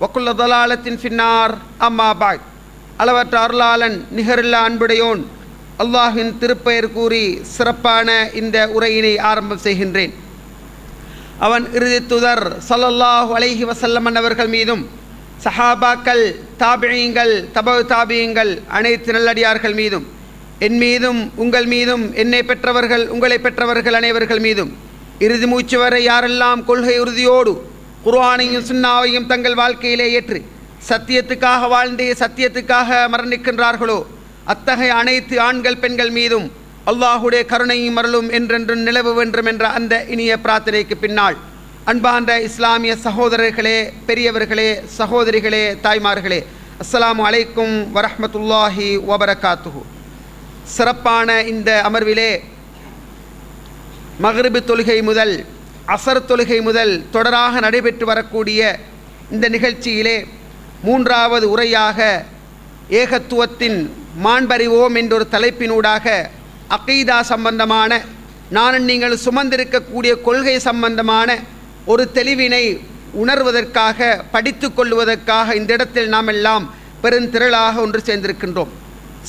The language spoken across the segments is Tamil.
வக்குள்ள தலாலத்தின் பின்னார் அம்மா பாக் அளவற்ற அருளாளன் நிகரில்லா அன்புடையோன் அல்லாஹின் திருப்பெயர் கூறி சிறப்பான இந்த உரையினை ஆரம்பம் செய்கின்றேன். அவன் இறுதி துதர் சல்லல்லாஹ் அலைஹி வசல்லமன் அவர்கள் மீதும் சஹாபாக்கள் தாபியங்கள் தபவு தாபியங்கள் அனைத்து நல்லடியார்கள் மீதும் என் மீதும் உங்கள் மீதும் என்னை பெற்றவர்கள் உங்களை பெற்றவர்கள் அனைவர்கள் மீதும் இறுதி மூச்சு வரை யாரெல்லாம் கொள்கை உறுதியோடு குர்ஆனையும் சுன்னாவையும் தங்கள் வாழ்க்கையிலே ஏற்று சத்தியத்துக்காக வாழ்ந்து சத்தியத்துக்காக மரணிக்கின்றார்களோ அத்தகைய அனைத்து ஆண்கள் பெண்கள் மீதும் அல்லாஹுடைய கருணையும் மரலும் என்றென்றும் நிலவு வேண்டும் என்ற அந்த இனிய பிரார்த்தனைக்கு பின்னால் அன்பான்ற இஸ்லாமிய சகோதரர்களே பெரியவர்களே சகோதரிகளே தாய்மார்களே அஸ்ஸலாமு அலைக்கும் வரஹமத்துல்லாஹி வபரகாத்துஹு. சிறப்பான இந்த அமர்விலே மகரிபு தொழுகை முதல் அசர் தொழுகை முதல் தொடராக நடைபெற்று வரக்கூடிய இந்த நிகழ்ச்சியிலே மூன்றாவது உரையாக ஏகத்துவத்தின் மாண்பறிவோம் என்றொரு தலைப்பினூடாக அகீதா சம்பந்தமான நான் நீங்கள் சுமந்திருக்கக்கூடிய கொள்கை சம்பந்தமான ஒரு தெளிவினை உணர்வதற்காக படித்து கொள்வதற்காக இந்த இடத்தில் நாம் எல்லாம் பெருந்திரளாக ஒன்று சேர்ந்திருக்கின்றோம்.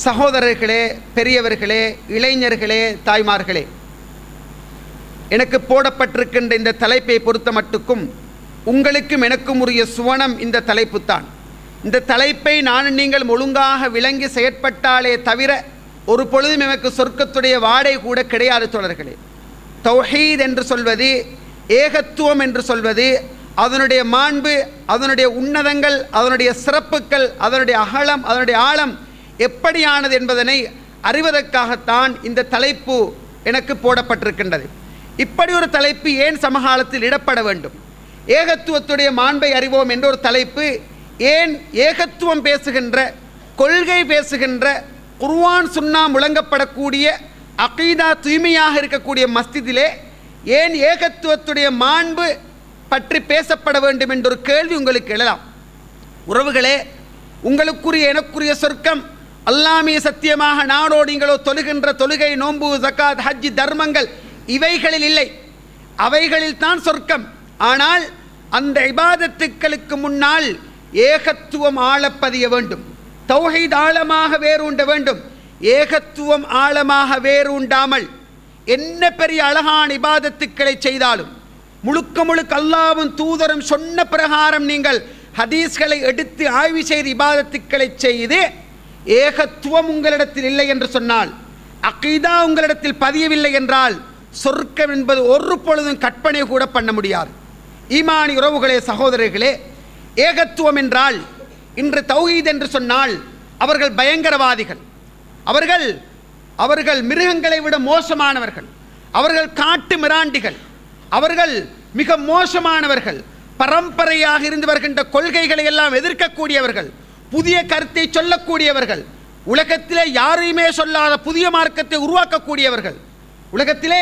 சகோதரர்களே பெரியவர்களே இளைஞர்களே தாய்மார்களே எனக்கு போடப்பட்டிருக்கின்ற இந்த தலைப்பை பொறுத்த மட்டுக்கும் உங்களுக்கும் எனக்கும் உரிய சுவனம் இந்த தலைப்பு தான். இந்த தலைப்பை நான் நீங்கள் ஒழுங்காக விளங்கி செயற்பட்டாலே தவிர ஒரு பொழுதும் எனக்கு சொர்க்கத்துடைய வாடை கூட கிடையாது தொடர்களே தௌஹீத் என்று சொல்வது ஏகத்துவம் என்று சொல்வது அதனுடைய மாண்பு அதனுடைய உன்னதங்கள் அதனுடைய சிறப்புகள் அதனுடைய அகலம் அதனுடைய ஆழம் எப்படியானது என்பதனை அறிவதற்காகத்தான் இந்த தலைப்பு எனக்கு போடப்பட்டிருக்கின்றது. இப்படி ஒரு தலைப்பு ஏன் சமகாலத்தில் இடப்பட வேண்டும்? ஏகத்துவத்துடைய மாண்பை அறிவோம் என்ற ஒரு தலைப்பு ஏன் ஏகத்துவம் பேசுகின்ற கொள்கை பேசுகின்ற குர்வான் சுன்னா முழங்கப்படக்கூடிய அகீதா தூய்மையாக இருக்கக்கூடிய மஸ்திதிலே ஏன் ஏகத்துவத்துடைய மாண்பு பற்றி பேசப்பட வேண்டும் என்ற ஒரு கேள்வி உங்களுக்கு எழலாம். உறவுகளே உங்களுக்குரிய எனக்குரிய சொர்க்கம் அல்லாமிய சத்தியமாக நாடோ நீங்களோ தொழுகின்ற தொழுகை நோன்பு ஜக்காத் ஹஜ்ஜி தர்மங்கள் இவைகளில் இல்லை. அவைகளில் தான் சொர்க்கம். ஆனால் அந்த இபாதத்துக்களுக்கு முன்னால் ஏகத்துவம் ஆழப்பதிய வேண்டும். தௌஹீத் ஆழமாக வேரூண்ட வேண்டும். ஏகத்துவம் ஆழமாக வேரூண்டாமல் என்ன பெரிய அழகான இபாதத்துக்களை செய்தாலும் முழுக்க முழுக்க அல்லாவும் தூதரும் சொன்ன பிரகாரம் நீங்கள் ஹதீஸ்களை எடுத்து ஆய்வு செய்து இபாதத்துக்களை செய்து ஏகத்துவம் உங்களிடத்தில் இல்லை என்று சொன்னால் அகீதா உங்களிடத்தில் பதியவில்லை என்றால் சொர்க்கம் என்பது ஒரு பொழுதும் கற்பனை கூட பண்ண முடியாது. ஈமானி உறவுகளே சகோதரர்களே ஏகத்துவம் என்றால் இன்று தௌஹீத் என்று சொன்னால் அவர்கள் பயங்கரவாதிகள். அவர்கள் அவர்கள் மிருகங்களை விட மோசமானவர்கள். அவர்கள் காட்டு மிராண்டிகள். அவர்கள் மிக மோசமானவர்கள். பரம்பரையாக இருந்து வருகின்ற கொள்கைகளை எல்லாம் எதிர்க்கக்கூடியவர்கள். புதிய கருத்தை சொல்லக்கூடியவர்கள். உலகத்திலே யாரையுமே சொல்லாத புதிய மார்க்கத்தை உருவாக்கக்கூடியவர்கள். உலகத்திலே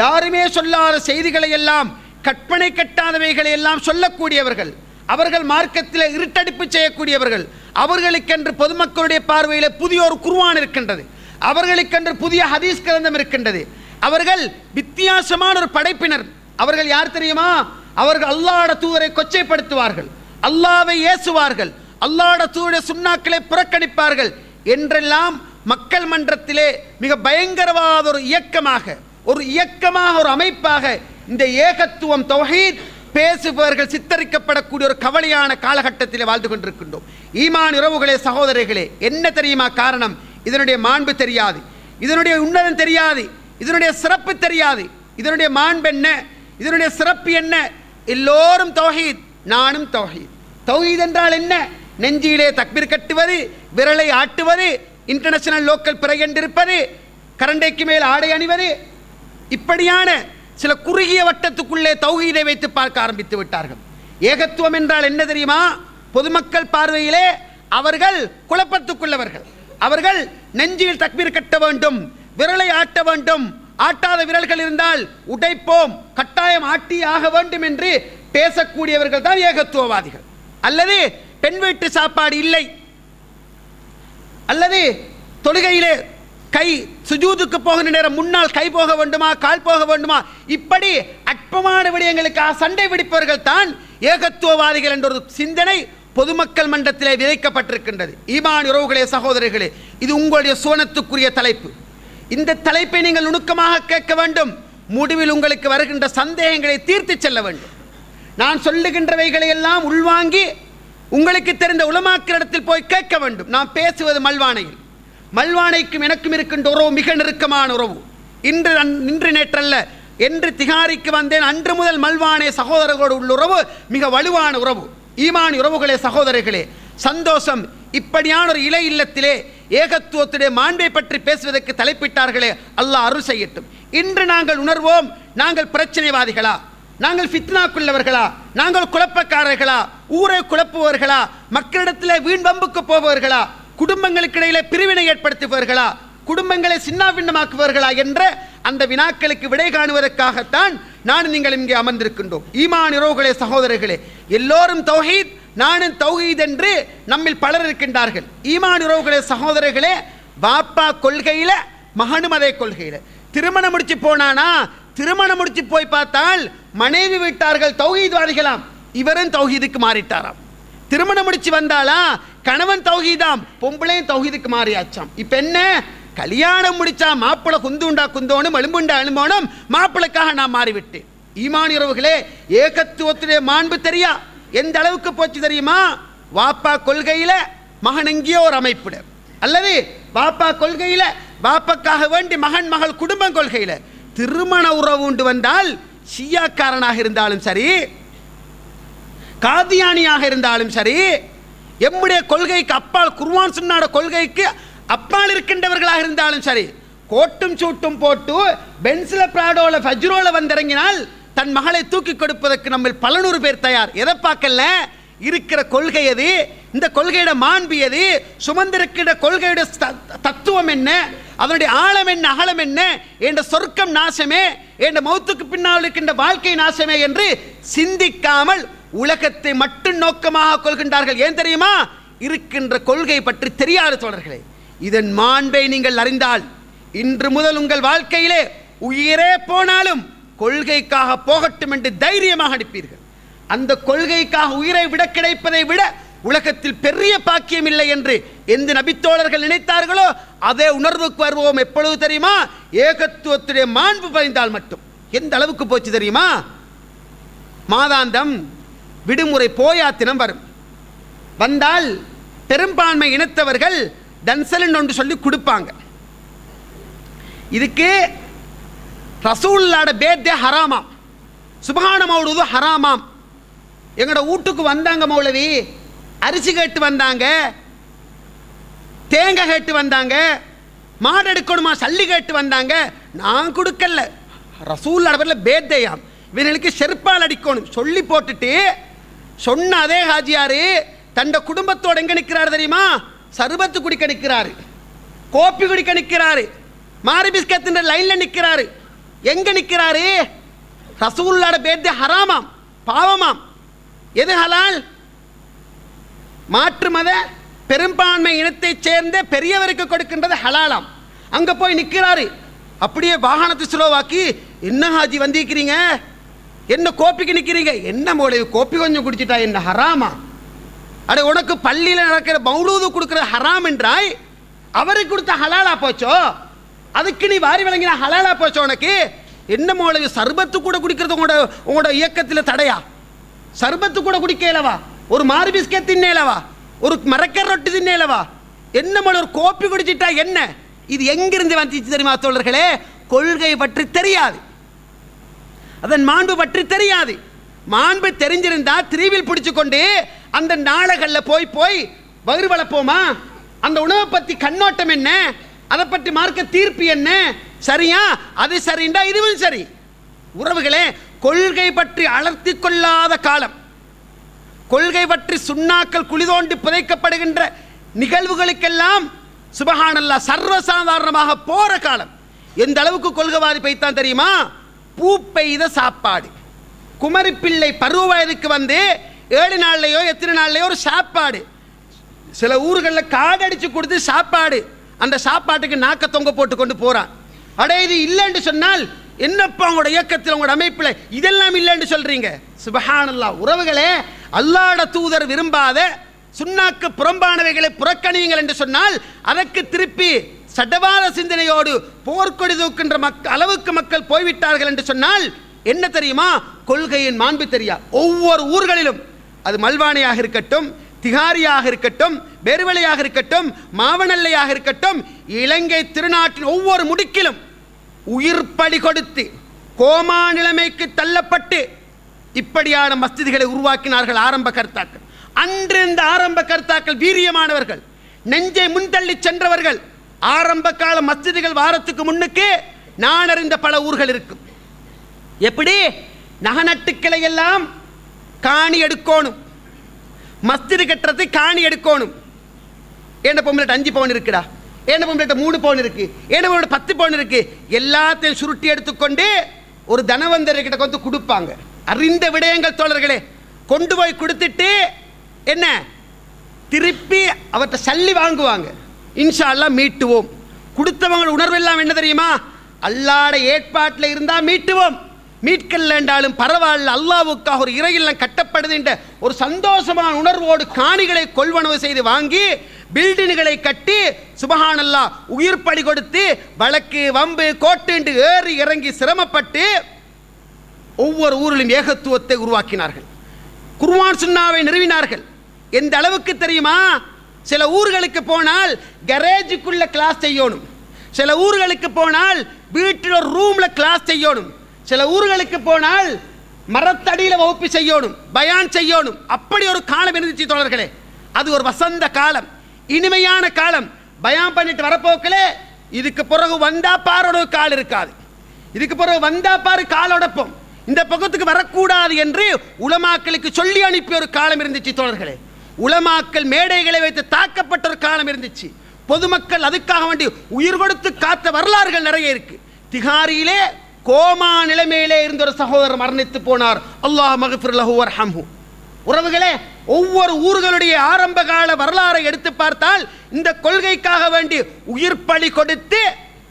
யாருமே சொல்லாத செய்திகளை எல்லாம் கற்பனை கட்டாதவைகளை எல்லாம் சொல்லக்கூடியவர்கள் அவர்கள் மார்க்கத்தில் இருட்டடிப்பு செய்யக்கூடியவர்கள் அவர்களுக்கென்று பொதுமக்களுடைய பார்வையில் புதிய ஒரு குருவான் இருக்கின்றது அவர்களுக்கென்று புதிய ஹதீஸ் கிரந்தம் இருக்கின்றது. அவர்கள் வித்தியாசமான ஒரு படைப்பினர். அவர்கள் யார் தெரியுமா? அவர்கள் அல்லாட தூதரை கொச்சைப்படுத்துவார்கள் அல்லாவை ஏசுவார்கள் அல்லாட தூதருடைய சுண்ணாக்களை புறக்கணிப்பார்கள் என்றெல்லாம் மக்கள் மன்றத்திலே மிக பயங்கரவாத ஒரு இயக்கமாக ஒரு இயக்கமாக ஒரு அமைப்பாக இந்த ஏகத்துவம் தௌஹீத் பேசுபவர்கள் சித்தரிக்கப்படக்கூடிய ஒரு கவலையான காலகட்டத்தில் வாழ்ந்து கொண்டிருக்கின்றோம். ஈமான் உறவுகளே சகோதரர்களே என்ன தெரியுமா காரணம்? இதனுடைய மாண்பு தெரியாது. இதனுடைய உன்னதம் தெரியாது. இதனுடைய சிறப்பு தெரியாது. இதனுடைய மாண்பு என்ன? இதனுடைய சிறப்பு என்ன? எல்லோரும் தௌஹீத் நானும் தௌஹீத். தௌஹீத் என்றால் என்ன? நெஞ்சியிலே தக்பீர் கட்டுவது விரலை ஆட்டுவது இன்டர்நேஷனல் லோக்கல் பிறை என்றிருப்பது கரண்டைக்கு மேல் ஆடை அணிவது இப்படியான சில குறுகிய வட்டத்துக்குள்ளே தௌகீதை வைத்து பார்க்க ஆரம்பித்து விட்டார்கள். ஏகத்துவம் என்றால் என்ன தெரியுமா? பொதுமக்கள் பார்வையிலே அவர்கள் குழப்பத்துக்குள்ளவர்கள். அவர்கள் நெஞ்சில் தக்மீர் கட்ட வேண்டும் விரலை ஆட்ட வேண்டும். ஆட்டாத விரல்கள் இருந்தால் உடைப்போம் கட்டாயம் ஆட்டி ஆக வேண்டும் என்று பேசக்கூடியவர்கள் தான் ஏகத்துவவாதிகள். அல்லது பெண் வீட்டு சாப்பாடு இல்லை. அல்லது தொழுகையிலே கை சுஜூதுக்கு போகிற நேரம் முன்னால் கை போக வேண்டுமா கால் போக வேண்டுமா? இப்படி அற்பமான விடயங்களுக்காக சண்டை பிடிப்பவர்கள் தான் ஏகத்துவவாதிகள் என்ற ஒரு சிந்தனை பொதுமக்கள் மன்றத்திலே விதைக்கப்பட்டிருக்கின்றது. ஈமான் உறவுகளே சகோதரர்களே இது உங்களுடைய சுவனத்துக்குரிய தலைப்பு. இந்த தலைப்பை நீங்கள் நுணுக்கமாக கேட்க வேண்டும். முடிவில் உங்களுக்கு வருகின்ற சந்தேகங்களை தீர்த்து செல்ல வேண்டும். நான் சொல்லுகின்றவைகளை எல்லாம் உள்வாங்கி உங்களுக்கு தெரிந்த உலமாக்கிரிடத்தில் போய் கேட்க வேண்டும். நான் பேசுவது மல்வானையில். மல்வானைக்கும் எனக்கும் இருக்கின்ற உறவு மிக நெருக்கமான உறவு. இன்று இன்று நேற்றல்ல என்று திகாரிக்கு வந்தேன். அன்று முதல் மல்வானே சகோதரர்களோடு உள்ள உறவு மிக வலுவான உறவு. ஈமான் உறவுகளே சகோதரர்களே சந்தோஷம் இப்படியான ஒரு இலை இல்லத்திலே ஏகத்துவத்துடைய மாண்பை பற்றி பேசுவதற்கு தலைப்பிட்டார்களே அல்லாஹ் அருள் செய்யட்டும். இன்று நாங்கள் உணர்வோம் நாங்கள் பிரச்சனைவாதிகளா? நாங்கள் ஃபித்னாக்குள்ளவர்களா? நாங்கள் குழப்பக்காரர்களா? ஊரை குழப்புவர்களா மக்களிடத்தில் வீண் வம்புக்கு போபவர்களா? குடும்பங்களுக்கு இடையிலே பிரிவினை ஏற்படுத்துபவர்களா? குடும்பங்களை சின்னாபின்னமாக்குவார்களா என்ற அந்த வினாக்களுக்கு விடை காணுவதற்காகத்தான் நான் நீங்கள் இங்கே அமர்ந்திருக்கின்றோம். ஈமான் உறவுகளே சகோதரர்களே எல்லோரும் தௌஹீத் நானும் தௌஹீத் என்று நம்மில் பலர் இருக்கின்றார்கள். ஈமான் உறவுகளே சகோதரர்களே பாப்பா கொள்கையில மகனும் அதே கொள்கையில. திருமணம் முடிச்சு போனானா? திருமணம் முடிச்சு போய் பார்த்தால் மனைவி விட்டார்கள் தௌஹீத் வாரிகளாம் இவரும் தௌஹீதுக்கு மாறிட்டாராம். திருமணம் முடிச்சு வந்தாளா? கணவன் தௌஹீதாம். பொம்பளையும் தௌஹீதுக்கு மாறியாச்சாம். இப்ப என்ன? கல்யாணம் முடிச்சா மாப்பிளை குந்துண்டா குந்தோனும் எலும்புண்டா எலும்போனும் மாப்பிளைக்காக நான் மாறிவிட்டேன் ஈமான் உறவுகளே ஏகத்துவத்திலே மாண்பு தெரியா? எந்த அளவுக்கு போச்சு தெரியுமா? வாப்பா கொள்கையில மகன் எங்கேயோ ஒரு அமைப்பிட அல்லது பாப்பா கொள்கையில பாப்பாக்காக வேண்டி மகன் மகள் குடும்பம் கொள்கையில. திருமண உறவு உண்டு வந்தால் ஷியாக்காரனாக இருந்தாலும் சரி காதியானியாக இருந்தாலும் சரி எம்முடைய கொள்கைக்கு அப்பால் குர்வான் சுன்னாட கொள்கைக்கு அப்பால் இருக்கின்றவர்களாக இருந்தாலும் சரி கோட்டும் சூட்டும் போட்டு பென்சில பிராடோல ஃபஜ்ரோல வந்திறங்கினால் தன் மகளை தூக்கி கொடுப்பதற்கு நம்ம பல நூறு பேர் தயார். எதை பார்க்கல? இருக்கிற கொள்கை எது? இந்த கொள்கையோட மாண்பு எது? சுமந்திருக்கிற கொள்கையோட தத்துவம் என்ன? அதனுடைய ஆழம் என்ன? அகலம் என்ன? என்ற சொர்க்கம் நாசமே? என்ற மௌத்துக்கு பின்னால் இருக்கின்ற வாழ்க்கை நாசமே என்று சிந்திக்காமல் உலகத்தை மட்டும் நோக்கமாக கொள்கின்றார்கள். ஏன் தெரியுமா? இருக்கின்ற கொள்கை பற்றி தெரியாத தோழர்களே இதன் மாண்பை நீங்கள் அறிந்தால் இன்று முதல் உங்கள் வாழ்க்கையிலே உயிரே போனாலும் கொள்கைக்காக போகட்டும் என்று தைரியமாக அனுப்பீர்கள் அந்த கொள்கைக்காக உயிரை விட கிடைப்பதை விட உலகத்தில் பெரிய பாக்கியம் இல்லை என்று எந்த நபித்தோழர்கள் நினைத்தார்களோ அதே உணர்வுக்கு வருவோம் எப்பொழுது தெரியுமா? ஏகத்துவத்துடைய மாண்பு பதிந்தால் மட்டும். எந்த அளவுக்கு போச்சு தெரியுமா? மாதாந்தம் விடுமுறை போயா தினம் வரும். வந்தால் பெரும்பான்மை இனத்தவர்கள் தன்சலன் ஒன்று சொல்லி கொடுப்பாங்க. இதுக்கு ரசூல்லாட பேத்தே ஹராமாம். சுபகான மௌலுது ஹராமாம். எங்களோட வீட்டுக்கு வந்தாங்க மௌலவி அரிசி கேட்டு வந்தாங்க தேங்காய் கேட்டு வந்தாங்க மாடு எடுக்கணுமா சல்லி கேட்டு வந்தாங்க நான் கொடுக்கல. ரசூல் அளவில் பேத்தையாம் இவர்களுக்கு செருப்பால் அடிக்கணும். சொல்லி போட்டுட்டு சொன்ன அதே ஹாஜியாரு தண்ட குடும்பத்தோட எங்க நிற்கிறார் தெரியுமா? சர்பத்து குடிக்க நிற்கிறாரு கோப்பி குடிக்க நிற்கிறாரு மாரி பிஸ்கத்தின் லைன்ல நிற்கிறாரு. எங்க நிற்கிறாரு? ரசூல்லாட பேர்தே ஹராமாம் பாவமாம். எது ஹலால்? மாற்று மத பெரும்பான்மை இனத்தைச் சேர்ந்த பெரியவருக்கு கொடுக்கின்றது ஹலாலாம். அங்க போய் நிக்கிறாரு அப்படியே வாகனத்தை செலவாக்கி என்ன ஹாஜி வந்திருக்கிறீங்க? என்ன கோப்பிக்கு நிற்கிறீங்க என்ன மூளைவு கோப்பி கொஞ்சம் குடிச்சிட்டா என்ன ஹராமா? அட உனக்கு பள்ளியில் நடக்கிற மௌலூது கொடுக்குற ஹராம் என்றாய் அவருக்கு கொடுத்த ஹலாலா போச்சோ? அதுக்கு நீ வாரி வழங்கின ஹலாலா போச்சோ உனக்கு? என்ன மௌலவி சர்பத்து கூட குடிக்கிறது உங்களோட உங்களோட இயக்கத்தில் தடையா? சர்பத்து கூட குடிக்கலவா ஒரு மாறு பிஸ்கெட் தின்னேலவா ஒரு மரக்கர் ரொட்டி தின்னேலவா என்ன மௌலவி ஒரு கோப்பி குடிச்சிட்டா என்ன? இது எங்கிருந்து வந்துச்சு தெரியுமா தோழர்களே கொள்கை பற்றி தெரியாது. அதன் மாண்பு பற்றி தெரியாது. மாண்பு தெரிஞ்சிருந்தா திரிவில் பிடிச்சு கொண்டு அந்த நாளகல்ல போய் போய் வயிறு வளர்ப்போமா? அந்த உணவை பத்தி கண்ணோட்டம் என்ன? அதை பற்றி மார்க்க தீர்ப்பு என்ன? சரியா? அது சரிண்டா இதுவும் சரி. உறவுகளே கொள்கை பற்றி அலர்த்தி கொள்ளாத காலம். கொள்கை பற்றி சுண்ணாக்கள் குளிதோண்டி புதைக்கப்படுகின்ற நிகழ்வுகளுக்கெல்லாம் சுபஹானல்லா சர்வசாதாரணமாக போற காலம். எந்த அளவுக்கு கொள்கைவாதி பைத்தான் தெரியுமா? பூ பெய்த சாப்பாடு. குமரி பிள்ளை பருவ வயதுக்கு வந்து ஏழு நாள்லையோ எத்தனை நாள்லையோ ஒரு சாப்பாடு. சில ஊர்களில் காடடிச்சு கொடுத்து சாப்பாடு. அந்த சாப்பாட்டுக்கு நாக்க தொங்க போட்டு கொண்டு போகிறான் அடே இது இல்லைன்னு சொன்னால் என்னப்பா உங்களோட இயக்கத்தில் உங்களோட அமைப்பில் இதெல்லாம் இல்லைன்னு சொல்கிறீங்க சுபஹானல்லா உறவுகளே அல்லாட தூதர் விரும்பாத சுண்ணாக்கு புறம்பானவைகளை புறக்கணியுங்கள் என்று சொன்னால் அதற்கு திருப்பி சட்டவாத சிந்தனையோடு போர்க்கொடி தூக்கின்ற மக் அளவுக்கு மக்கள் போய்விட்டார்கள் என்று சொன்னால் என்ன தெரியுமா? கொள்கையின் மாண்பு தெரியா ஒவ்வொரு ஊர்களிலும். அது மல்வானையாக இருக்கட்டும் திகாரியாக இருக்கட்டும் வேறுவலையாக இருக்கட்டும் மாவனல்லையாக இருக்கட்டும் இலங்கை திருநாட்டின் ஒவ்வொரு முடுக்கிலும் உயிர் பலி கொடுத்து கோமா நிலைமைக்கு தள்ளப்பட்டு இப்படியான மஸ்திதிகளை உருவாக்கினார்கள் ஆரம்ப கர்த்தாக்கள். அன்று இந்த ஆரம்ப கர்த்தாக்கள் வீரியமானவர்கள். நெஞ்சை முன்தள்ளி சென்றவர்கள். ஆரம்ப கால மஸ்ஜிதுகள் வாரத்துக்கு முன்னுக்கு நான் அறிந்த பல ஊர்கள் இருக்கும் எப்படி? நகநட்டுக்களை எல்லாம் காணி எடுக்கணும். மஸ்ஜிது கட்டுறது காணி எடுக்கணும். என்ன பொம்பளைட்ட அஞ்சு பவுன் இருக்குடா. என்ன பொம்பளை மூணு பவுன் இருக்கு. என்ன பொம்பளை பத்து பவுன் இருக்கு. எல்லாத்தையும் சுருட்டி எடுத்துக்கொண்டு ஒரு தனவந்தர்கிட்ட கொண்டு கொடுப்பாங்க. அறிந்த விடயங்கள் தோழர்களே கொண்டு போய் கொடுத்துட்டு என்ன? திருப்பி அவர்கிட்ட சல்லி வாங்குவாங்க. இன்ஷா அல்லா மீட்டுவோம். கொடுத்தவங்க உணர்வு எல்லாம் என்ன தெரியுமா? அல்லாட ஏற்பாட்டில் இருந்தால் மீட்டுவோம். மீட்கல என்றாலும் பரவாயில்ல அல்லாவுக்காக ஒரு இறையில்லம் கட்டப்படுது என்ற ஒரு சந்தோஷமான உணர்வோடு காணிகளை கொள்வனவு செய்து வாங்கி பில்டிங்குகளை கட்டி சுபஹானல்லா உயிர் பலி கொடுத்து வழக்கு வம்பு கோட்டுண்டு ஏறி இறங்கி சிரமப்பட்டு ஒவ்வொரு ஊரிலும் ஏகத்துவத்தை உருவாக்கினார்கள். குர்வான் சுன்னாவை நிறுவினார்கள். எந்த அளவுக்கு தெரியுமா? சில ஊர்களுக்கு போனால் கரேஜுக்குள்ள கிளாஸ் செய்யணும். சில ஊர்களுக்கு போனால் வீட்டில் ஒரு ரூமில் கிளாஸ் செய்யணும். சில ஊர்களுக்கு போனால் மரத்தடியில் வகுப்பு செய்யணும் பயான் செய்யணும். அப்படி ஒரு காலம் இருந்துச்சு தோழர்களே. அது ஒரு வசந்த காலம் இனிமையான காலம். பயான் பண்ணிட்டு வரப்போக்கிலே இதுக்கு பிறகு வந்தா பாரோட கால் இருக்காது. இதுக்கு பிறகு வந்தா பாரு காலோடப்போம் இந்த பக்கத்துக்கு வரக்கூடாது என்று உலமாக்களுக்கு சொல்லி அனுப்பிய ஒரு காலம் இருந்துச்சு தோழர்களே. உலமாக்கள் மேடைகளை வைத்து தாக்கப்பட்ட ஒரு காலம் இருந்துச்சு. பொதுமக்கள் அதுக்காக வேண்டி உயிர் கொடுத்து காத்த வரலாறுகள் நிறைய இருக்கு. திகாரியிலே கோமா நிலைமையிலே இருந்த ஒரு சகோதரர் மரணித்து போனார். அல்லாஹ் மகஃபிர் லஹுவர் வர்ஹம்ஹு. உறவுகளே ஒவ்வொரு ஊர்களுடைய ஆரம்ப கால வரலாறை எடுத்து பார்த்தால் இந்த கொள்கைக்காக வேண்டி உயிர் பலி கொடுத்து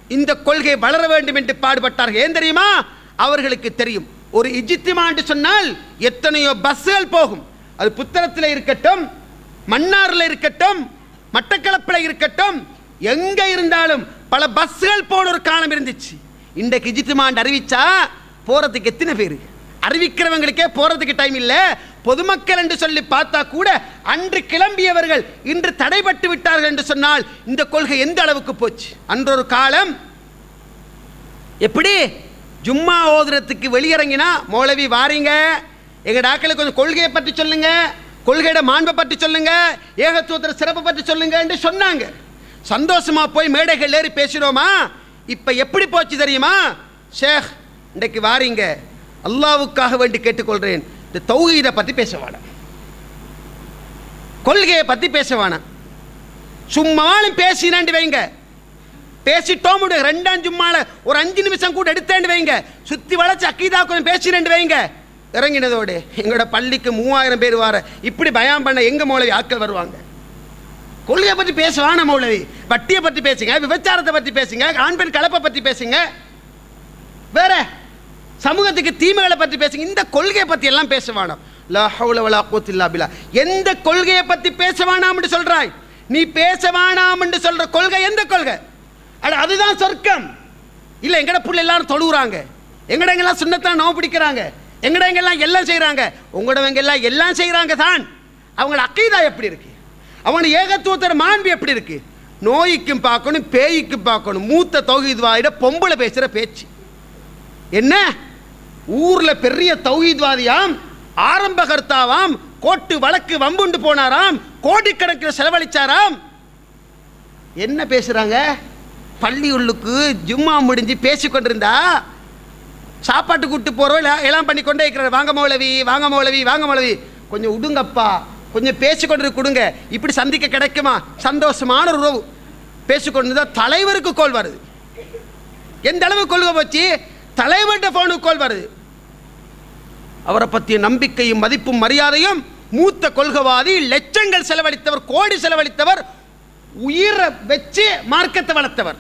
இந்த கொள்கை வளர வேண்டும் என்று பாடுபட்டார்கள். ஏன் தெரியுமா? அவர்களுக்கு தெரியும். ஒரு இஜித்திமா என்று சொன்னால் எத்தனையோ பஸ்ஸுகள் போகும். அது புத்தளத்தில் இருக்கட்டும் மன்னாரில் இருக்கட்டும் மட்டக்களப்பில் இருக்கட்டும் எங்க இருந்தாலும் பல பஸ்கள் போன ஒரு காலம் இருந்துச்சு. இன்றைக்கு இஜித்துமாண்டு அறிவிச்சா போறதுக்கு எத்தனை பேர்? அறிவிக்கிறவங்களுக்கே போறதுக்கு டைம் இல்லை. பொதுமக்கள் என்று சொல்லி பார்த்தா கூட அன்று கிளம்பியவர்கள் இன்று தடைபட்டு விட்டார்கள் என்று சொன்னால் இந்த கொள்கை எந்த அளவுக்கு போச்சு? அன்றொரு காலம் எப்படி? ஜும்மா ஓதுறதுக்கு வெளியிறங்கினா மௌலவி வாரிங்க. எங்க டாக்களை கொஞ்சம் கொள்கையை பற்றி சொல்லுங்க கொள்கையோட மாண்பை பற்றி சொல்லுங்க ஏகத்துவத்திர சிறப்பை பற்றி சொல்லுங்க என்று சொன்னாங்க. சந்தோஷமா போய் மேடைகள் ஏறி பேசினோமா? இப்ப எப்படி போச்சு தெரியுமா? ஷேக் இன்றைக்கு வாரீங்க. அல்லாவுக்காக வேண்டி கேட்டுக்கொள்றேன். இந்த தௌஹீதை பற்றி பேச வேணாம். கொள்கையை பற்றி பேச வேணாம். சும்மாலும் பேசினாண்டு வைங்க. பேசிட்டோம் ரெண்டாம் சும்மால ஒரு அஞ்சு நிமிஷம் கூட எடுத்தேன்னு வைங்க. சுத்தி வளைச்சு அக்கீதா கொஞ்சம் பேசினேன்னு வைங்க. இறங்கினதோடு எங்களோட பள்ளிக்கு மூவாயிரம் பேர் வார இப்படி பயம் பண்ண எங்கள் மௌலவி ஆட்கள் வருவாங்க? கொள்கையை பற்றி பேசுவான மௌலவி. வட்டியை பற்றி பேசுங்க விபச்சாரத்தை பற்றி பேசுங்க ஆண் பெண் கலப்பை பற்றி பேசுங்க. வேற சமூகத்துக்கு தீமைகளை பற்றி பேசுங்க. இந்த கொள்கையை பற்றி எல்லாம் பேச எந்த கொள்கையை பற்றி பேச வேணாம் என்று சொல்றாய்? நீ பேச வேணாம் என்று சொல்ற கொள்கை எந்த கொள்கை? அட அதுதான் சொர்க்கம். இல்லை எங்கட புள்ள எல்லாரும் தொழுகிறாங்க எங்கட எங்கெல்லாம் சுண்ணத்தான் நோவு பிடிக்கிறாங்க? எங்கடவங்கெல்லாம் எல்லாம் செய்கிறாங்க உங்களோட எல்லாம் எல்லாம் செய்கிறாங்க தான். அவங்களோட அக்கீதா எப்படி இருக்கு? அவங்களோட ஏகத்துவத்தோட மாண்பு எப்படி இருக்கு? நோய்க்கும் பார்க்கணும் பேய்க்கும் பார்க்கணும். மூத்த தௌஹீத்வாதிட பொம்பளை பேசுகிற பேச்சு. என்ன? ஊரில் பெரிய தௌஹீத்வாதியாம் ஆரம்பகர்த்தாவாம் கோட்டு வழக்கு வம்புண்டு போனாராம் கோடிக்கணக்கில் செலவழிச்சாராம். என்ன பேசுகிறாங்க பள்ளி உள்ளுக்கு ஜும்மா முடிஞ்சு பேசி கொண்டிருந்தா சாப்பாட்டு கூட்டு போகிறோம் இல்லை எல்லாம் பண்ணி கொண்டே இருக்கிறார். வாங்க மௌலவி வாங்க மௌலவி வாங்க மௌலவி. கொஞ்சம் விடுங்கப்பா கொஞ்சம் பேசிக்கொண்டு கொடுங்க. இப்படி சந்திக்க கிடைக்குமா? சந்தோஷமான ஒரு உறவு. பேசிக்கொண்டு தலைவருக்கு கோல் வருது. எந்த அளவு கொள்கை போச்சு? தலைவர்கிட்ட ஃபோனுக்கு கோல் வருது. அவரை பற்றிய நம்பிக்கையும் மதிப்பும் மரியாதையும் மூத்த கொள்கைவாதி லட்சங்கள் செலவழித்தவர் கோடி செலவழித்தவர் உயிரை வச்சு மார்க்கத்தை வளர்த்தவர்.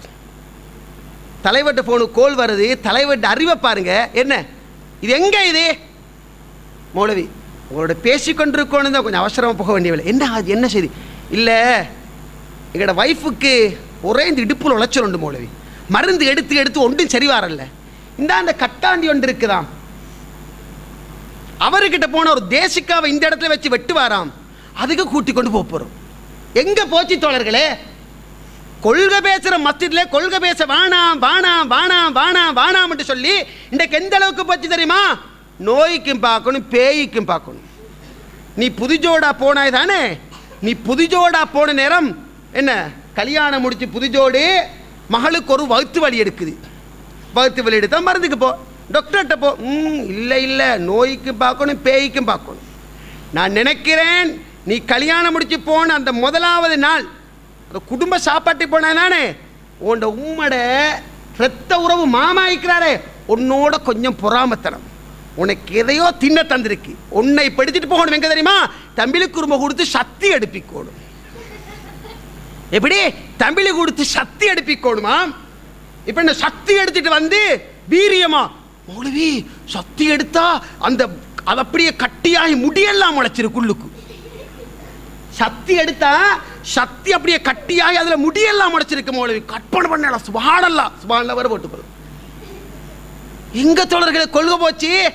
தலைவர்கிட்ட ஃபோனு கோல் வருது தலைவர்கிட்ட அறிவை பாருங்க. என்ன? இது எங்கே இது? மௌலவி உங்களோட பேசிக்கொண்டிருக்கோன்னு தான் கொஞ்சம் அவசரமாக போக வேண்டியவில்லை என்ன அது என்ன செய்தி? இல்லை எங்களோட ஒய்ஃபுக்கு ஒரே இந்த இடுப்பில் உழைச்சிருண்டு மௌலவி. மருந்து எடுத்து எடுத்து ஒன்றும் சரி வரல. இந்த அந்த கட்டாண்டி ஒன்று இருக்குதாம். அவர்கிட்ட போன ஒரு தேசிக்காவை இந்த இடத்துல வச்சு வெட்டுவாராம். அதுக்கு கூட்டி கொண்டு போக போகிறோம் எங்கே போச்சு தோழர்களே? கொள்கை பேசுகிற மஸ்ஜித்ல கொள்கை பேச வேணாம் வேணாம் வேணாம் வேணாம் வேணாம்னு சொல்லி இன்றைக்கு எந்த அளவுக்கு போச்சு தெரியுமா? நோய்க்கும் பார்க்கணும் பேய்க்கும் பார்க்கணும். நீ புதுஜோடா போனாய் தானே? நீ புதுஜோடா போன நேரம் என்ன? கல்யாணம் முடிச்சு புதுஜோடு மகளுக்கு ஒரு வகுத்து வலி எடுக்குது. வகுத்து வலி எடுத்தால் மருந்துக்கு போ. டாக்டர்கிட்ட போ. ம் இல்லை இல்லை. நோய்க்கும் பார்க்கணும் பேய்க்கும் பார்க்கணும். நான் நினைக்கிறேன் நீ கல்யாணம் முடிச்சு போன அந்த முதலாவது நாள் அந்த குடும்ப சாப்பாட்டுக்கு போனா தானே உன்னோட உம்மட ரத்த உறவு மாமா இருக்கிறாரே உன்னோட கொஞ்சம் பொறாமத்தனம். உனக்கு எதையோ தின்ன தந்திருக்கு. உன்னை படிச்சுட்டு போகணும் எங்க தெரியுமா? தம்பிலி குரும கொடுத்து சக்தி எடுப்பிக்கோணும். எப்படி? தம்பிலி கொடுத்து சக்தி எடுப்பிக்கோணுமா? இப்ப இந்த சக்தி எடுத்துட்டு வந்து வீரியமா? மௌலவி சக்தி எடுத்தா அந்த அது அப்படியே கட்டியாகி முடியெல்லாம் முளைச்சிருக்கு உள்ளுக்கு சக்தி எடுத்தா சக்தி அப்படியே கட்டியாகி அதுல முடியெல்லாம் முளைச்சிருக்கு மௌலவி. கற்பனை பண்ணல சுபாடல்லாம் சுபாடல வர போட்டு போதும் எங்க தோழர்களை கொள்க போச்சு?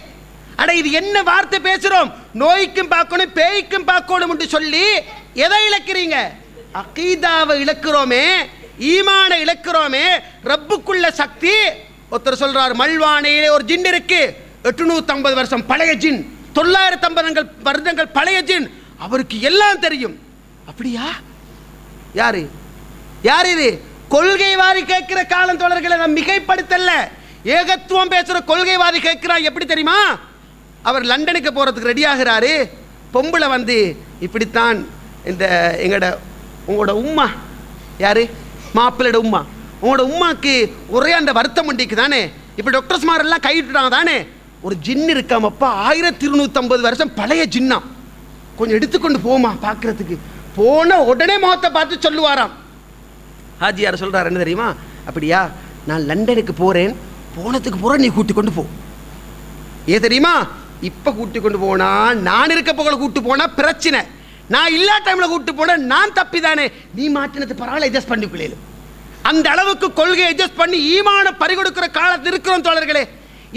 அட இது என்ன வார்த்தை பேசுறோம்? நோய்க்கும் பார்க்கணும் பேய்க்கும் பார்க்கணும் என்று சொல்லி எதை இழக்கிறீங்க? அகீதாவை இழக்கிறோமே ஈமான இழக்கிறோமே ரப்புக்குள்ள சக்தி. ஒருத்தர் சொல்றார் மல்வானையிலே ஒரு ஜின் இருக்கு. எட்டுநூத்தி ஐம்பது வருஷம் பழைய ஜின். தொள்ளாயிரத்தி ஐம்பது வருடங்கள் பழைய ஜின். அவருக்கு எல்லாம் தெரியும். அப்படியா? யாரு? யார் இது? கொள்கைவாதி கேட்கிற காலம் தோழர்களை நான் மிகைப்படுத்தல. ஏகத்துவம் பேசுகிற கொள்கைவாதி கேட்கிறான் எப்படி தெரியுமா? அவர் லண்டனுக்கு போகிறதுக்கு ரெடி ஆகிறாரு. பொம்பளை வந்து இப்படித்தான் இந்த எங்களோட உங்களோட உம்மா. யாரு? மாப்பிள்ளையோட உம்மா. உங்களோட உம்மாக்கு ஒரே அந்த வருத்தம் உண்டிக்கு தானே? இப்போ டாக்டர்ஸ் மாரெல்லாம் கைவிட்டுட்டாங்க தானே? ஒரு ஜின் இருக்காமப்பா ஆயிரத்தி இருநூற்றம்பது வருஷம் பழைய ஜின்னா. கொஞ்சம் எடுத்துக்கொண்டு போமா பார்க்குறதுக்கு போன உடனே முகத்தை பார்த்து சொல்லுவாராம். ஹாஜியார் சொல்றாரு என்ன தெரியுமா? அப்படியா நான் லண்டனுக்கு போறேன் போனதுக்கு போற நீ கூட்டி கொண்டு போ. ஏ தெரியுமா? இப்ப கூட்டி கொண்டு போனா நான் இருக்க போகல கூட்டு போனா பிரச்சனை. நான் இல்லா டைம்ல கூட்டு போனா நான் தப்பி தானே நீ மாற்றினது பரவாயில்ல அட்ஜஸ்ட் பண்ணிக்கொள்ளேன் அந்த அளவுக்கு கொள்கையை அட்ஜஸ்ட் பண்ணி ஈமான பறிகொடுக்கிற காலத்தில் இருக்கிறோம் தோழர்களே.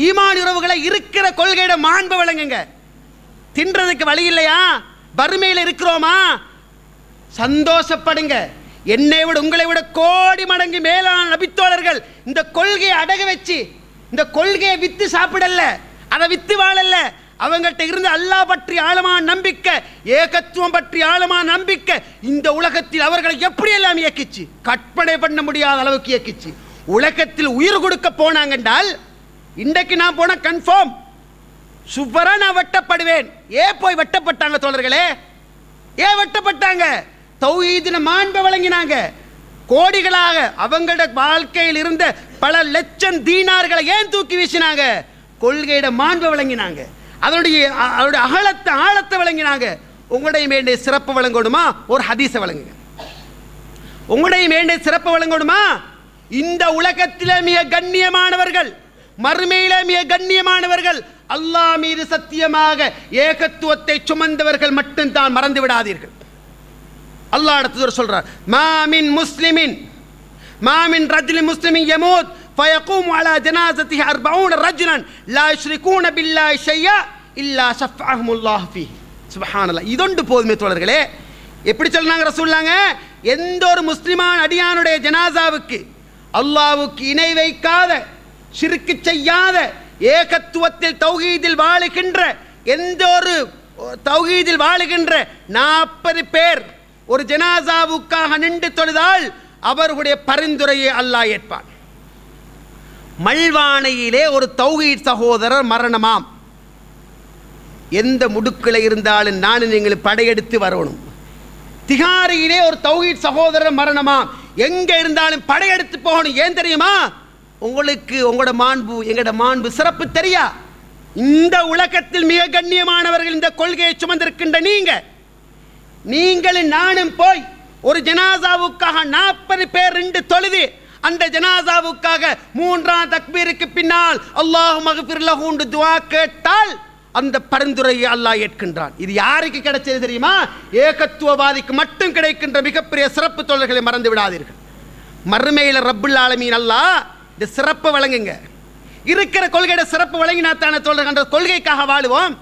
ஈமான் உறவுகளை இருக்கிற கொள்கையிட மாண்பு விளங்குங்க தின்றதுக்கு வழி இல்லையா? வறுமையில் இருக்கிறோமா? சந்தோஷப்படுங்க. என்னை விட உங்களை விட கோடி மடங்கு மேலான நபித்தோழர்கள் இந்த கொள்கையை அடக வச்சு இந்த கொள்கையை வித்து சாப்பிடல அதை வித்து வாழல. அவங்கள்ட்ட இருந்து அல்லாஹ் பற்றி ஆழமான நம்பிக்கை ஏகத்துவம் பற்றி ஆழமான நம்பிக்கை இந்த உலகத்தில் அவர்களை எப்படியெல்லாம் இயக்கிச்சு? கற்பனை பண்ண முடியாத அளவுக்கு இயக்கிச்சு. உலகத்தில் உயிர் கொடுக்க போனாங்கன்றால் இன்றைக்கு நான் போன கன்ஃபார்ம் சுவரா நான் வெட்டப்படுவேன். ஏன் போய் வெட்டப்பட்டாங்க தோழர்களே? ஏன் வெட்டப்பட்டாங்க? தௌஹீதின மாண்பை வழங்கினாங்க. கோடிகளாக அவங்களோட வாழ்க்கையில் இருந்த பல லட்சம் தீனார்களை ஏன் தூக்கி வீசினாங்க? கொள்கையிட மாண்பை வழங்கினாங்க. அதனுடைய அ- அதனுடைய அகலத்தை ஆழத்தை வழங்கினாங்க. உங்களுடைய வேண்டிய சிறப்பு வழங்கணுமா? ஒரு ஹதீஸை வழங்குங்க. உங்களுடைய வேண்டிய சிறப்பு வழங்கணுமா? இந்த உலகத்திலே மிக கண்ணியமானவர்கள் மறுமையில மிக கண்ணியமானவர்கள் அல்லாஹ் மீது சத்தியமாக ஏகத்துவத்தை சுமந்தவர்கள் மட்டும்தான் மறந்து விடாதீர்கள். அல்லாஹ் அடுத்தது சொல்றார் மாமின் முஸ்லிமின் மாமின் ரஜுலி முஸ்லிமின் யமூத் فيقوم على جنازته أربعون رجلا لا يشركون بالله شيئا إلا شفعهم الله فيه سبحان الله இதொண்டு போதுமே தோழர்களே எப்படி சொன்னாங்க ரசூல்லாங்க எந்த ஒரு முஸ்லிமான அடியானுடைய ஜனாசாவுக்கு அல்லாவுக்கு இணை வைக்காத சிறுக்கு செய்யாத ஏகத்துவத்தில் தௌஹீதில் வாழுகின்ற எந்த ஒரு தௌஹீதில் வாழுகின்ற நாற்பது பேர் ஒரு ஜனாசாவுக்காக நின்று தொழுதால் அவர்களுடைய பரிந்துரையை அல்லாஹ் ஏற்பான். மல்வானையிலே ஒரு தௌஹீத் சகோதரர் மரணமாம். எந்த முடுக்கில் இருந்தாலும் நானும் நீங்கள் படையெடுத்து வரணும். திகாரியிலே ஒரு தௌஹீத் சகோதரர் மரணமாம். எங்க இருந்தாலும் படையெடுத்து போகணும். ஏன் தெரியுமா? உங்களுக்கு உங்களோட மாண்பு எங்களோட மாண்பு சிறப்பு தெரியா? இந்த உலகத்தில் மிக கண்ணியமானவர்கள் இந்த கொள்கையை சுமந்திருக்கின்ற நீங்க. நீங்களும் நானும் போய் ஒரு ஜனாசாவுக்காக நாற்பது பேர் ரெண்டு தொழுது அந்த ஜனாசாவுக்காக மூன்றாம் தக்பீருக்கு பின்னால் அல்லாஹ் மகபிர்லகூண்டு துவா கேட்டால் அந்த பரிந்துரையை அல்லாஹ் ஏற்கின்றான். இது யாருக்கு கிடைச்சது தெரியுமா? ஏகத்துவவாதிக்கு மட்டும் கிடைக்கின்ற மிகப்பெரிய சிறப்பு தொழில்களை மறந்து விடாதீர்கள். மறுமையில் ரப்புல் ஆலமீன் அல்லாஹ் இந்த சிறப்பை வழங்குங்க. இருக்கிற கொள்கையோட சிறப்பு வழங்கினா தானே தோழர்கள்? அந்த கொள்கைக்காக வாழுவோம்.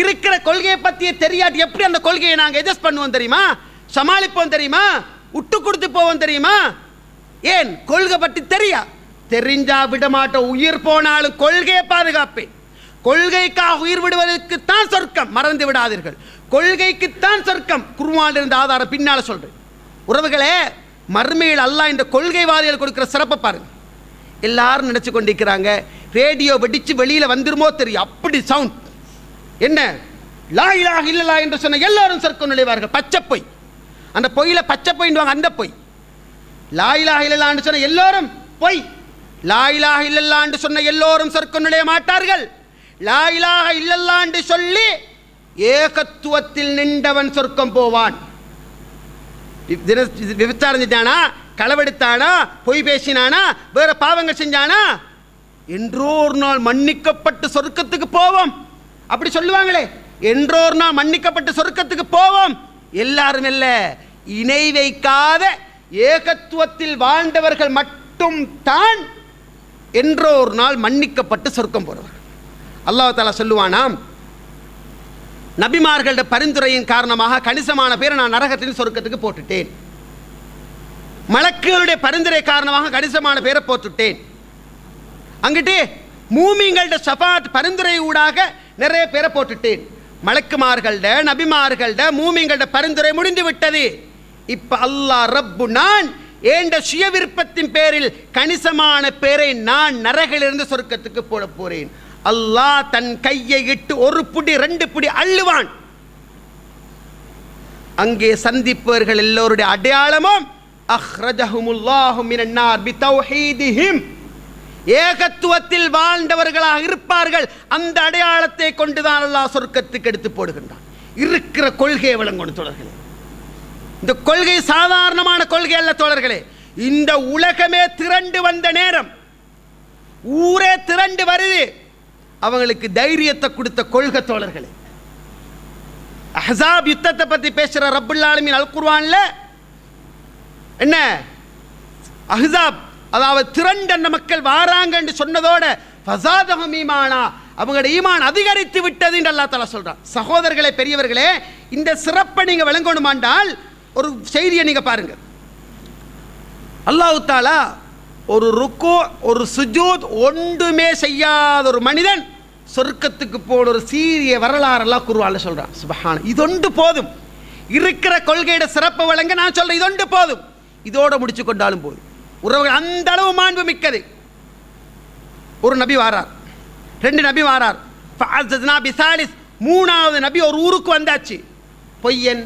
இருக்கிற கொள்கையை பற்றிய தெரியாட்டி எப்படி அந்த கொள்கையை நாங்கள் எஜஸ்ட் பண்ணுவோம் தெரியுமா? சமாளிப்போம் தெரியுமா? விட்டு கொடுத்து போவோம் தெரியுமா? ஏன்? கொள்கை பற்றி தெரியா? தெரிஞ்சா விட மாட்டோம் உயிர் போனாலும் கொள்கையை பாதுகாப்பேன். கொள்கைக்காக உயிர் விடுவதற்கு தான் சொர்க்கம். மறந்து விடாதீர்கள். கொள்கைக்குத்தான் சொர்க்கம். குருவான் இருந்த ஆதாரம் பின்னால சொல்றேன். உறவுகளே மறுமையில் அல்லா இந்த கொள்கைவாதிகள் கொடுக்கிற சிறப்பை பாருங்க. எல்லாரும் நினைச்சு கொண்டிருக்கிறாங்க. ரேடியோ வெடிச்சு வெளியில வந்துருமோ தெரியும். அப்படி சவுண்ட் என்ன? லா இல்லலா என்று சொன்ன எல்லாரும் சர்க்கம் நுழைவார்கள். பச்சை பொய். அந்த பொய்யில பச்சை பொய்ன்னுவாங்க அந்த பொய். லா இலாஹ சொன்ன எல்லாரும் பொய். லாயிலாக இலாஹ இல்லல்லான்னு சொன்ன எல்லோரும் சர்க்கம் நுழைய மாட்டார்கள். லாயிலாக இல்லல்லா இல்லல்லான்னு சொல்லி ஏகத்துவத்தில் நின்றவன் சொர்க்கம் போவான். தின- விபச்சாரம் செஞ்சானா களவெடுத்தானா? பொய் பேசினானா? வேற பாவங்கள் செஞ்சானா? என்றோ ஒரு நாள் மன்னிக்கப்பட்டு சொர்க்கத்துக்கு போவோம். அப்படி சொல்லுவாங்களே. என்றோர் நாம் நாள் மன்னிக்கப்பட்டு சொர்க்கத்துக்கு போவோம். எல்லாரும் இல்ல இணை வைக்காத ஏகத்துவத்தில் வாழ்ந்தவர்கள் மட்டும் தான் என்றோர் நாள் மன்னிக்கப்பட்டு சொர்க்கம் போறவர் அல்லாஹ் தாலா சொல்லுவானாம் நபிமார்களோட பரிந்துரையின் காரணமாக கணிசமான பேரை நான் நரகத்தின் சொர்க்கத்துக்கு போட்டுட்டேன். மலக்குகளுடைய பரிந்துரை காரணமாக கணிசமான பேரை போட்டுட்டேன். அங்கிட்டு மூமிங்கள்ட சபாத் பரிந்துரை ஊடாக நிறைய பேரை போட்டுட்டேன். மலக்குமார்கள்ட நபிமார்கள்ட மூமிங்கள்ட பரிந்துரை முடிந்து விட்டது இப்ப அல்லாஹ் ரப்பு நான் ஏண்ட சுய விருப்பத்தின் பேரில் கணிசமான பேரை நான் நரகிலிருந்து சொர்க்கத்துக்கு போட போறேன். அல்லாஹ் தன் கையை இட்டு ஒரு புடி ரெண்டு புடி அள்ளுவான். அங்கே சந்திப்பவர்கள் எல்லோருடைய அடையாளமும் அஹ்ரஜஹுமுல்லாஹு மினன்னார் பிதௌஹீதிஹிம். ஏகத்துவத்தில் வாழ்ந்தவர்களாக இருப்பார்கள். அந்த அடையாளத்தை கொண்டுதான் அல்லாஹ் சொர்க்கத்துக்கு எடுத்து போடுகின்றான். இருக்கிற கொள்கையை விளங்கணும் தோழர்களே. இந்த கொள்கை சாதாரணமான கொள்கை அல்ல தோழர்களே. இந்த உலகமே திரண்டு வந்த நேரம். ஊரே திரண்டு வருது. அவங்களுக்கு தைரியத்தை கொடுத்த கொள்கை தோழர்களே. அஹசாப் யுத்தத்தை பத்தி பேசுற ரபுல்லாலுமின் ஆலமீன் அல் என்ன? அஹசாப் அதாவது திரண்ட மக்கள் வாராங்கன்னு சொன்னதோட ஃபசாதஹும் ஈமானா அவங்களோட ஈமான் அதிகரித்து விட்டது என்று அல்லாஹ் தலா சொல்றான். சகோதரர்களே பெரியவர்களே இந்த சிறப்பை நீங்க விளங்கணுமாண்டால் ஒரு செய்தியை நீங்க பாருங்க. அல்லாஹு தாலா ஒரு ருக்கு ஒரு சுஜூத் ஒன்றுமே செய்யாத ஒரு மனிதன் சொர்க்கத்துக்கு போன ஒரு சீரிய வரலாறெல்லாம் குருவால சொல்றான். சுபஹான இதொண்டு போதும். இருக்கிற கொள்கையோட சிறப்பை வழங்க நான் சொல்றேன் இதொண்டு போதும். இதோட முடிச்சு கொண்டாலும் போதும். உறவுகள் அந்த அளவு மாண்பு மிக்கது. ஒரு நபி வாரார். ரெண்டு நபி வாரார். பிசாலிஸ். மூணாவது நபி ஒரு ஊருக்கு வந்தாச்சு. பொய்யன்.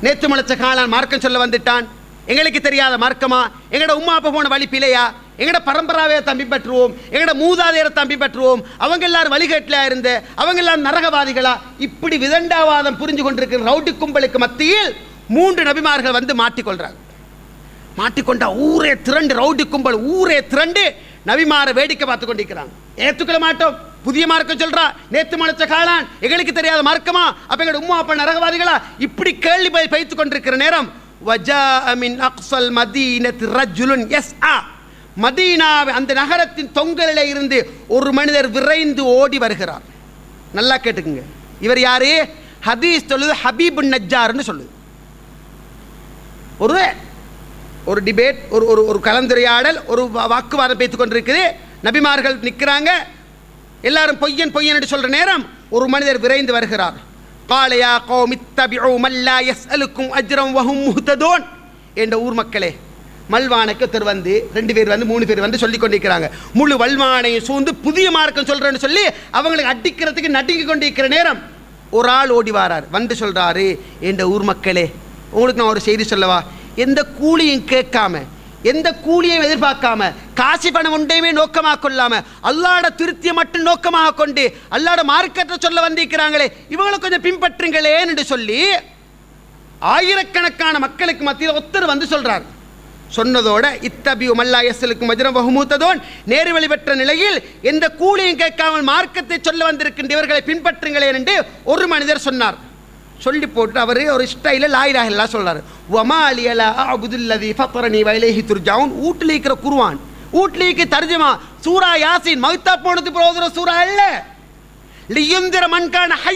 நேத்து முளைச்ச காலான் மார்க்கம் சொல்ல வந்துட்டான். எங்களுக்கு தெரியாத மார்க்கமா? எங்கட உம்மா அப்பா போன வழி பிழையா? எங்கட பரம்பராவே தம்பி பெற்றுவோம். எங்கட மூதாதையரை தம்பி பற்றுவோம். அவங்க எல்லாரும் வழிகேட்டில் இருந்து அவங்க எல்லாரும் நரகவாதிகளா? இப்படி விதண்டாவாதம் புரிஞ்சு கொண்டிருக்கிற ரவுடி கும்பலுக்கு மத்தியில் மூன்று நபிமார்கள் வந்து மாட்டிக்கொள்றாங்க. மாட்டிக்கொண்டா ஊரே திரண்டு ரவுடி கும்பல் ஊரே திரண்டு நபிமார வேடிக்கை பார்த்து கொண்டிருக்கிறாங்க. ஏத்துக்கொள்ள மாட்டோம். புதிய மார்க்கம் சொல்றா நேத்து மலைச்ச காளான் எங்களுக்கு தெரியாத மார்க்கமா? அப்ப எங்களோட உம்மா அப்பா நரகவாதிகளா? இப்படி கேள்வி போய் கொண்டிருக்கிற நேரம் வஜா மின் அக்ஸல் மதீனத் ரஜுலுன் எஸ் ஆ மதீனா அந்த நகரத்தின் தொங்கலில் இருந்து ஒரு மனிதர் விரைந்து ஓடி வருகிறார். நல்லா கேட்டுக்குங்க. இவர் யாரு? ஹதீஸ் சொல்லுது ஹபீப் நஜ்ஜார்னு சொல்லுது. ஒரு ஒரு டிபேட் ஒரு ஒரு ஒரு கலந்துரையாடல் ஒரு வா- வாக்குவாதம் பேத்து கொண்டிருக்குது. நபிமார்கள் நிற்கிறாங்க எல்லாரும் பொய்யன் பொய்யன் என்று சொல்கிற நேரம் ஒரு மனிதர் விரைந்து வருகிறார். காலையா கோமித்தபிஓ மல்லா மல்லா யஸ்அலுக்கும் அஜ்ரம் வஹும் முஹ்ததூன். என்ற ஊர் மக்களே மல்வானுக்கு ஒருத்தர் வந்து ரெண்டு பேர் வந்து மூணு பேர் வந்து சொல்லி கொண்டிருக்கிறாங்க. முழு வல்வானையும் சூழ்ந்து புதிய மார்க்கம் சொல்கிறேன்னு சொல்லி அவங்களுக்கு அடிக்கிறதுக்கு நடுங்கி கொண்டிருக்கிற நேரம் ஒரு ஆள் ஓடி வாரார். வந்து சொல்கிறாரு என்ற ஊர் மக்களே உங்களுக்கு நான் ஒரு செய்தி சொல்லவா? எந்த கூலியும் கேட்காம எந்த கூலியையும் எதிர்பார்க்காம காசி பணம் ஒன்றையுமே நோக்கமாக கொள்ளாம அல்லாட திருத்தியை மட்டும் நோக்கமாக கொண்டு அல்லாட மார்க்கத்தை சொல்ல வந்திருக்கிறாங்களே இவங்களை கொஞ்சம் பின்பற்றுங்களேன் என்று சொல்லி ஆயிரக்கணக்கான மக்களுக்கு மத்தியில் ஒருத்தர் வந்து சொல்றார். சொன்னதோட இத்தபியு மல்லா எஸ்எலுக்கும் வஜ்ரம் வகுமூத்ததோன் நேரு வழிபெற்ற நிலையில் எந்த கூலியும் கேட்காமல் மார்க்கத்தை சொல்ல வந்திருக்கின்ற இவர்களை பின்பற்றுங்களேன் என்று ஒரு மனிதர் சொன்னார். சொல்லி போட்டு அவர் ஒரு ஸ்டைலில் லாயிலாக எல்லாம் சொல்றாரு. வமாலியலா அபுதுல்லதி ஃபத்தரணி வைலேஹி துர்ஜாவுன் வீட்டில் இருக்கிற குருவான். வீட்டில் தர்ஜமா. சூரா யாசின். மகித்தா போனது புரோதர சூரா இல்ல லியுந்திர மண்கான ஹை